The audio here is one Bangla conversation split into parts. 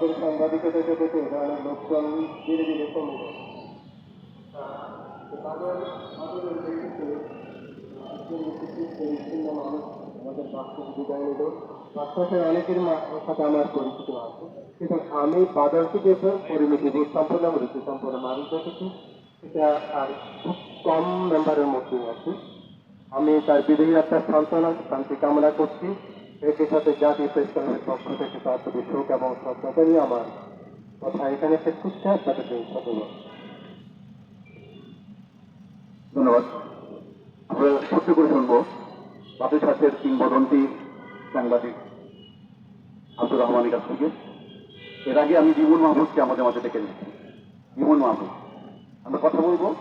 আমাদের সাংবাদিকতা জগতে ধরনের লোকজন ধীরে ধীরে কমে একজন মানুষ আমাদের অনেকের পরিচিত আমি মানুষ আর খুব কম মেম্বারের আমি তার বিদেহী একটা সান্ত্বনা, শান্তি কামনা করছি। একই সাথে জাতীয় প্রেস ক্লাবের পক্ষ থেকে তার প্রতি শোক এবং শ্রদ্ধা আমার কথা এখানে শেষ করতে আপনাদের ধন্যবাদ। ধন্যবাদ। আমরা করে শুনব। বাপের সাথের কিংবদন্তি সাংবাদিক আব্দুর রহমানের কাছ থেকে। এর আগে আমি জীবন মাহমুদকে আমাদের মাঝে ডেকে নিচ্ছি জীবন মাহমুদ, আমরা কথা বলব।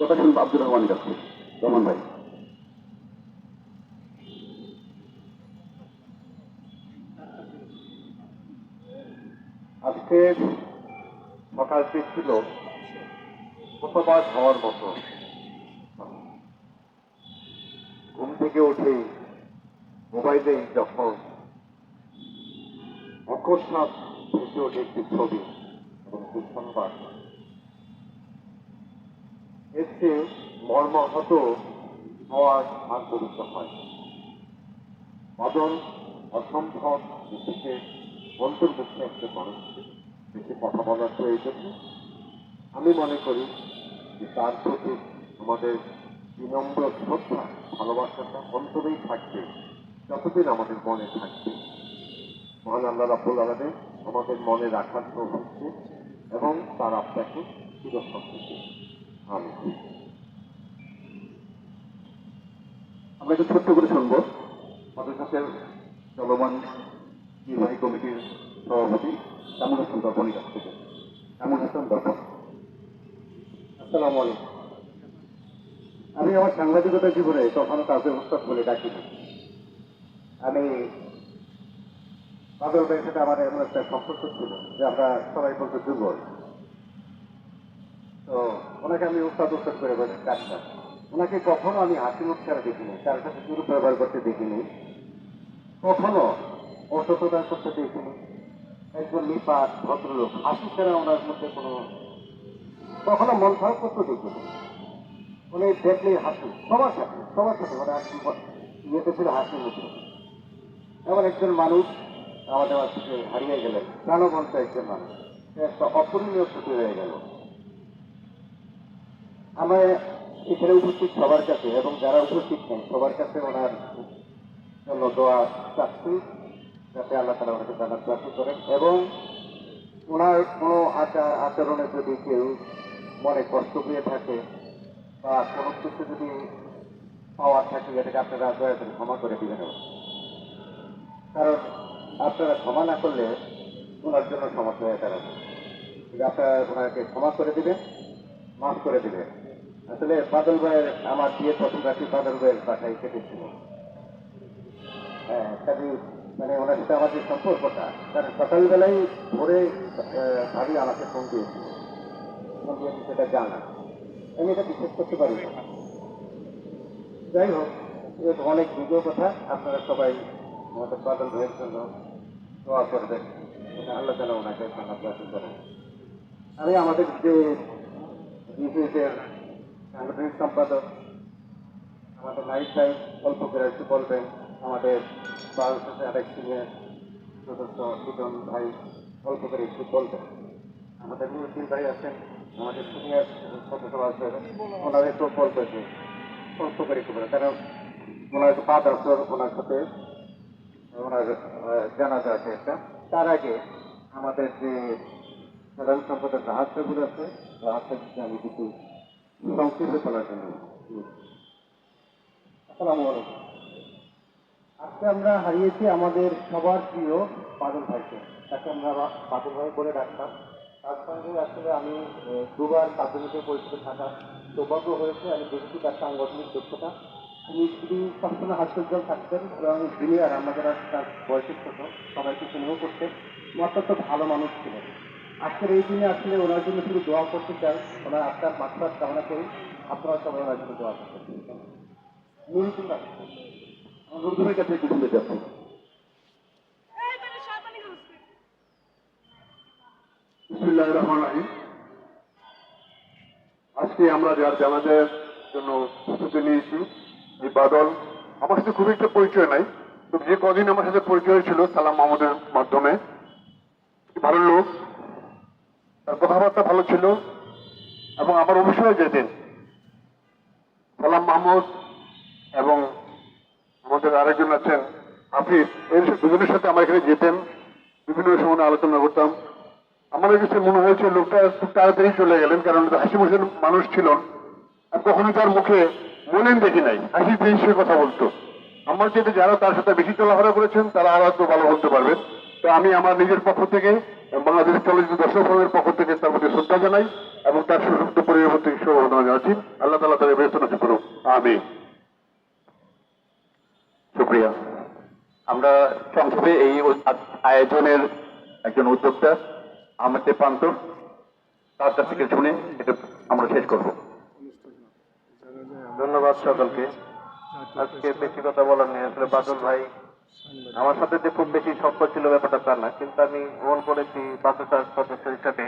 কথা শুনব আব্দুর রহমানের কাছ থেকে। রহমান ভাই। আজকে সকালটি ছিল, প্রথমবার হওয়ার মতো। ঘুম থেকে উঠেই মোবাইলেই যখন অকস্মাৎ ভেসে ওঠে একটি ছবি এবং দুঃসংবাদ এর চেয়ে মর্মাহত হওয়ার আর হয়। মদন অসম্ভব নিজেকে অন্তর্ভুক্ত একটা মানুষ বেশি কথা বলার প্রয়োজন। আমি মনে করি যে তার প্রতি আমাদের বিনম্র শ্রদ্ধা, ভালোবাসাটা অন্তরেই থাকবে, যতদিন আমাদের মনে থাকবে। মহান আল্লাহ রাব্বুল আলমে আমাদের মনে রাখার প্রভুকে এবং তার আপনাকে চিরসম্পত্তি আমি আমরা একটু ছোট্ট করে শুনব। কাছে চলমান নির্বাহী কমিটির সভাপতি? কামুল হাসান দর্পণের কাছ থেকে কামুল হাসান দর্পণ আসসালামু আলাইকুম। আমি আমার সাংবাদিকতা জীবনে কখনো কাউকে উস্তাদ বলে ডাকিনি আমি বাদল ভাইয়ের সাথে আমার এমন একটা সম্পর্ক ছিল যে আমরা সবাই বলতে দুর্বল। তো ওনাকে আমি উস্তাদ উস্তাদ করে বলে ওনাকে কখনো আমি হাসি মুখ ছাড়া দেখিনি, তার সাথে শুরু ব্যবহার করতে দেখিনি। কখনো অসততা করতে দেখিনি একজন নিপাত, ভদ্রলোক, হাসি ছাড়া ওনার মধ্যে কোনো কখনো মন খারাপ করতে দেখিনি উনি দেখলেই হাসি, সবার সাথে সবার সাথে মানে হাসি ইয়েতে ছিল হাসি মুখে। এমন একজন মানুষ আমাদের মাঝ থেকে হারিয়ে গেলেন প্রাণবন্ত একজন মানুষ। একটা অপূরণীয় ক্ষতি হয়ে গেল। আমরা এখানে উপস্থিত সবার কাছে এবং যারা উপস্থিত নেই, সবার কাছে ওনার জন্য দোয়া চাচ্ছি। যাতে আল্লাহ তালা ওনাকে জানার চাকরি করেন এবং ওনার কোনো আচার আচরণে যদি কেউ মনে কষ্ট পেয়ে থাকে বা কোনো কিছু যদি পাওয়ার থাকে, এটাকে আপনারা দয়া করে ক্ষমা করে দিবেন। কারণ আপনারা ক্ষমা না করলে ওনার জন্য সমস্যা হয়ে দাঁড়াবে। আপনারা ওনাকে ক্ষমা করে দিবেন, মাফ করে দিবেন। আসলে বাদল ভাইয়ের আমার বিয়ের প্রথম রাত্রি বাদল ভাইয়ের বাসায় কেটেছিল হ্যাঁ কাজে মানে ওনার সাথে আমার যে সম্পর্কটা কারণ সকালবেলায় ভোরে ভাবি আমাকে ফোন দিয়েছিল ফোন দিয়েছি সেটা জানা আমি এটা বিশ্বাস করতে পারি না। যাই হোক অনেক দীর্ঘ কথা, আপনারা সবাই আমাদের বাদল ভাইয়ের জন্য দোয়া করবেন। আল্লাহ তালা ওনাকে সাহায্য করেন। আমি আমাদের যে বিসিএসের সাংগঠনিক সম্পাদক, আমাদের নাইট টাইম অল্প করে একটু বলবেন। আমাদের বাংলাদেশের আরেক সিনিয়র সদস্য সুজন ভাই অল্প করে একটু বলবেন আমাদের নুরুদ্দিন ভাই আছেন, আমাদের সিনিয়র সদস্য আছেন, ওনারা একটু বলবেন যে অল্প করে একটু বলেন কারণ ওনার একটু পাঁচ আসর ওনার সাথে ওনার জানাজা আছে একটা। তার আগে আমাদের যে সাধারণ রাহাত ঠাকুর আছে, রাহাত ঠাকুরকে আমি কিছু সংক্ষিপ্ত করার জন্য আসসালামু আলাইকুম। আজকে আমরা হারিয়েছি আমাদের সবার প্রিয় বাদল ভাইকে। তাকে আমরা বাদল ভাই বলে ডাকতাম। তার সঙ্গে আসলে আমি দুবার প্রাথমিকের পরিচিত থাকা সৌভাগ্য হয়েছে। আমি দেখছি তার সাংগঠনিক দক্ষতা। তিনি শুধু সবসময় হাস্যোজ্জ্বল থাকতেন এবং জুনিয়র আমরা যারা তার বয়সের ছোট, সবাইকে স্নেহ করতেন অত্যন্ত ভালো মানুষ ছিলেন। আজকের এই দিনে আসলে ওনার জন্য শুধু দোয়া করতে চাই, ওনার আত্মার মাত্রার কামনা করি। আপনারা সবাই ওনার জন্য দোয়া করতে নুরুদ্দিন নুরুদ্দিনের কাছে শয়তানি করছিস বিসমিল্লাহ আজকে আমরা যার জানাজার জন্য প্রস্তুতি নিয়েছি এই বাদল, আমার সাথে খুব একটা পরিচয় নাই, তো যে কদিন আমার সাথে পরিচয় ছিল সালাম মাহমুদের মাধ্যমে ভালো লোক, তার কথাবার্তা ভালো ছিল, এবং আমার অফিসে যেতেন সালাম মাহমুদ এবং আমাদের আরেকজন আছেন হাফিজ এর দুজনের সাথে আমার এখানে যেতেন। বিভিন্ন সময় আলোচনা করতাম। আমার কাছে মনে হয়েছে লোকটা খুব তাড়াতাড়ি চলে গেলেন, কারণ হাসি মুখের মানুষ ছিল আর কখনো তার মুখে মনেন দেখি নাই, হাসি দিয়ে কথা বলতো। আমার যেটা যারা তার সাথে বেশি চলাফেরা করেছেন, তারা আরও একটু ভালো বলতে পারবেন তো আমি আমার নিজের পক্ষ থেকে বাংলাদেশ চলচ্চিত্র দর্শক ফোরামের পক্ষ থেকে তার প্রতি শ্রদ্ধা জানাই এবং তার সুযুক্ত পরিবার প্রতি শুভকামনা জানাচ্ছি। আল্লাহ তালা তাদের নসিব করুক। আমি সুপ্রিয়া আমরা সংক্ষেপে এই আয়োজনের একজন উদ্যোক্তা, আহমেদ প্রান্ত তার কাছ থেকে শুনে এটা আমরা শেষ করব। ধন্যবাদ সকলকে। আজকে বেশি কথা বলার নেই, আসলে বাদল ভাই, আমার সাথে যে খুব বেশি সম্পর্ক ছিল ব্যাপারটা তা না, কিন্তু আমি ভ্রমণ করেছি বাসের সদস্য হিসাবে